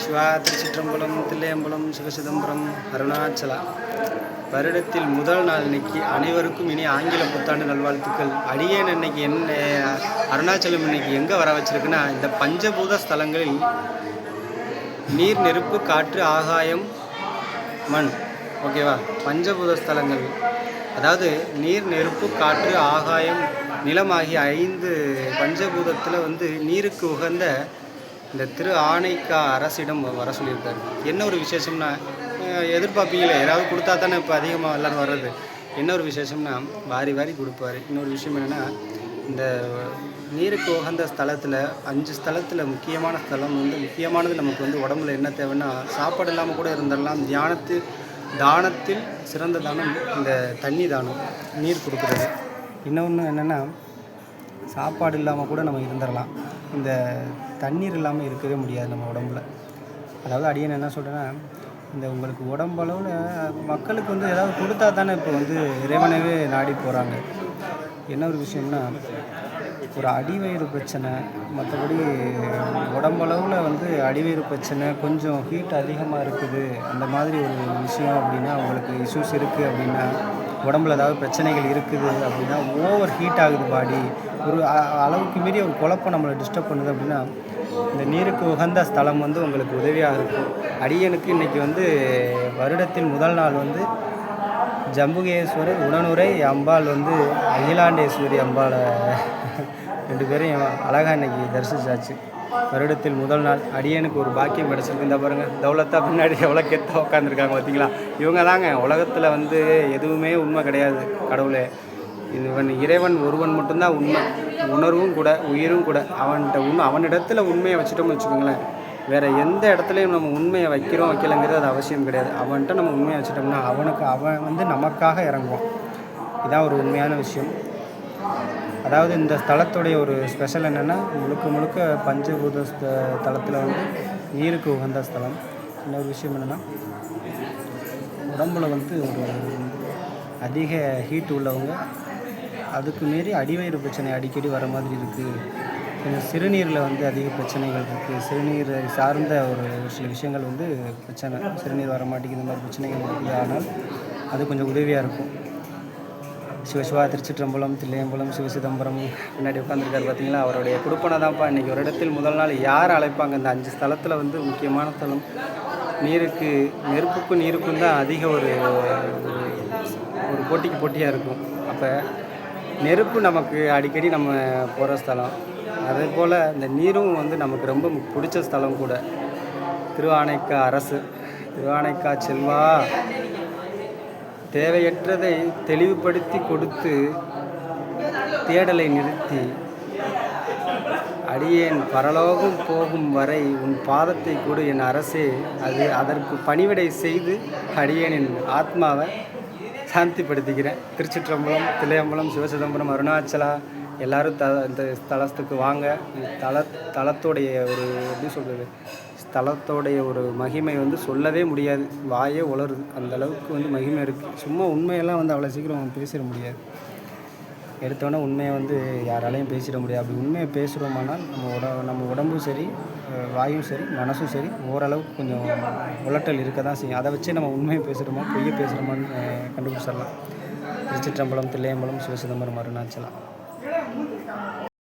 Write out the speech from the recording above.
சிவா திருச்சிற்றம்பலம் தில்லையம்பலம் சிவசிதம்பரம் அருணாச்சலா. வருடத்தில் முதல் நாள் இன்னைக்கு. அனைவருக்கும் இனி ஆங்கில புத்தாண்டு நல்வாழ்த்துக்கள். அடியேன் இன்னைக்கு என்ன அருணாச்சலம் இன்னைக்கு எங்கே வர வச்சிருக்குன்னா இந்த பஞ்சபூத ஸ்தலங்களில் நீர் நெருப்பு காற்று ஆகாயம் மண். ஓகேவா பஞ்சபூத ஸ்தலங்கள். அதாவது நீர் நெருப்பு காற்று ஆகாயம் நிலம் ஆகிய ஐந்து பஞ்சபூதத்தில் வந்து நீருக்கு உகந்த இந்த திரு ஆணைக்கா அரசிடம் வர சொல்லியிருக்காரு. என்ன ஒரு விசேஷம்னா எதிர்பார்ப்பீங்களே? ஏதாவது கொடுத்தா தானே இப்போ அதிகமாக எல்லோரும் வர்றது. என்ன ஒரு விசேஷம்னா வாரி வாரி கொடுப்பாரு. இன்னொரு விஷயம் என்னென்னா இந்த நீருக்கு உகந்த ஸ்தலத்தில் அஞ்சு ஸ்தலத்தில் முக்கியமான ஸ்தலம் வந்து முக்கியமானது நமக்கு வந்து உடம்புல என்ன தேவைன்னா சாப்பாடு இல்லாமல் கூட இருந்துடலாம். தியானத்து தானத்தில் சிறந்த தானம் இந்த தண்ணி தானம் நீர் கொடுக்குறது. இன்னொன்று என்னென்னா சாப்பாடு இல்லாமல் கூட நம்ம இருந்துடலாம். இந்த தண்ணீர் இல்லாமல் இருக்கவே முடியாது நம்ம உடம்புல. அதாவது அடியன் என்ன சொல்கிறேன்னா இந்த உங்களுக்கு உடம்பளவில் மக்களுக்கு வந்து ஏதாவது கொடுத்தா தானே இப்போ வந்து இறைவனவே நாடி போகிறாங்க என்ன ஒரு விஷயம்னா ஒரு அடிவயிறு பிரச்சனை மற்றபடி உடம்பளவில் வந்து அடிவயிறு பிரச்சனை கொஞ்சம் ஹீட் அதிகமாக இருக்குது அந்த மாதிரி ஒரு விஷயம் அப்படின்னா உங்களுக்கு இஷ்யூஸ் இருக்குது அப்படின்னா உடம்புல ஏதாவது பிரச்சனைகள் இருக்குது அப்படின்னா ஓவர் ஹீட் ஆகுது பாடி ஒரு அளவுக்கு மீறி ஒரு குழப்பம் நம்மளை டிஸ்டர்ப் பண்ணுது அப்படின்னா இந்த நீருக்கு உகந்த ஸ்தலம் வந்து உங்களுக்கு உதவியாக இருக்கும். அடியனுக்கு இன்றைக்கி வந்து வருடத்தின் முதல் நாள் வந்து ஜம்புகேஸ்வரர் உடனுரை அம்பாள் வந்து அகிலாண்டேஸ்வரி அம்பாளை ரெண்டு பேரையும் அழகாக இன்னைக்கு தரிசிச்சாச்சு. வருடத்தில் முதல் நாள் அடியனுக்கு ஒரு பாக்கியம் கிடச்சிருக்கு. இந்த பாருங்க தௌலத்தா பின்னாடி எவ்வளோ கெத்தாக உட்காந்துருக்காங்க பார்த்தீங்களா இவங்க தாங்க உலகத்தில் வந்து எதுவுமே உண்மை கிடையாது கடவுளே. இவன் இறைவன் ஒருவன் மட்டும்தான் உண்மை. உணர்வும் கூட உயிரும் கூட. அவன்கிட்ட உண்மை அவனிடத்துல உண்மையை வச்சுட்டோம்னு வச்சுக்கோங்களேன். வேறு எந்த இடத்துலையும் நம்ம உண்மையை வைக்கிறோம் வைக்கலங்கிறது அது அவசியம் கிடையாது. அவன்கிட்ட நம்ம உண்மையை வச்சுட்டோம்னா அவனுக்கு அவன் வந்து நமக்காக இறங்குவான். இதான் ஒரு உண்மையான விஷயம். அதாவது இந்த ஸ்தலத்துடைய ஒரு ஸ்பெஷல் என்னென்னா முழுக்க முழுக்க பஞ்சபூத தளத்தில் தலத்தில் வந்து நீருக்கு உகந்த ஸ்தலம். இன்னொரு விஷயம் என்னென்னா உடம்புல வந்து ஒரு அதிக ஹீட் உள்ளவங்க அதுக்கு மீறி அடிவயிறு பிரச்சனை அடிக்கடி வர மாதிரி இருக்குது கொஞ்சம் சிறுநீரில் வந்து அதிக பிரச்சனைகள் இருக்குது சிறுநீர் சார்ந்த ஒரு சில விஷயங்கள் வந்து பிரச்சனை சிறுநீர் வர மாட்டேங்குது இந்த மாதிரி பிரச்சனைகள் இருக்குது ஆனால் அது கொஞ்சம் உதவியாக இருக்கும். சிவசிவா திருச்சிற்றம்பலம் தில்லையம்பலம் சிவசிதம்பரம் பின்னாடி உட்காந்துருக்காரு பார்த்தீங்களா? அவருடைய குடுப்பனை தான்ப்பா. இன்றைக்கி ஒரு இடத்தில் முதல் நாள் யார் அழைப்பாங்க? இந்த அஞ்சு ஸ்தலத்தில் வந்து முக்கியமான ஸ்தலம். நீருக்கு நெருப்புக்கும் நீருக்கும் தான் அதிக ஒரு ஒரு- ஒரு போட்டிக்கு போட்டியாக இருக்கும். அப்போ நெருப்பு நமக்கு அடிக்கடி நம்ம போகிற ஸ்தலம். அதே போல் இந்த நீரும் வந்து நமக்கு ரொம்ப பிடிச்ச ஸ்தலம் கூட. திருவானைக்கா அரசு. திருவானைக்கா செல்வா. தேவையற்றதை தெளிவுபடுத்தி கொடுத்து தேடலை நிறுத்தி அடியேன் பரலோகம் போகும் வரை உன் பாதத்தை கொடு என் அரசே. அது அதற்கு பணிவிடை செய்து அடியேனின் ஆத்மாவை சாந்திப்படுத்திக்கிறேன் திருச்சிற்றம்பலம் திலையம்பலம் சிவசிதம்பரம் அருணாச்சலா எல்லாரும் த இந்த ஸ்தலத்துக்கு வாங்க. தல தலத்தோடைய ஒரு எப்படி சொல்கிறது ஸ்தலத்தோடைய ஒரு மகிமை வந்து சொல்லவே முடியாது. வாயே உளருது அந்த அளவுக்கு வந்து மகிமை இருக்குது சும்மா உண்மையெல்லாம் வந்து அவ்வளோ சீக்கிரம் பேசிட முடியாது. எடுத்தோடனே உண்மையை வந்து யாராலையும் பேசிட முடியாது. அப்படி உண்மையை பேசுகிறோமானால் நம்ம உட நம்ம உடம்பும் சரி வாயும் சரி மனசும் சரி ஓரளவுக்கு கொஞ்சம் உலட்டல் இருக்க தான் செய்யும். அதை வச்சு நம்ம உண்மையை பேசுகிறோமா பொய்யை பேசுகிறோமான்னு கண்டுபிடிச்சிடலாம். திருச்சிற்றம்பலம் Thillaiambalam Sivachidambaram Arunachalam. Ele é muito escamoso.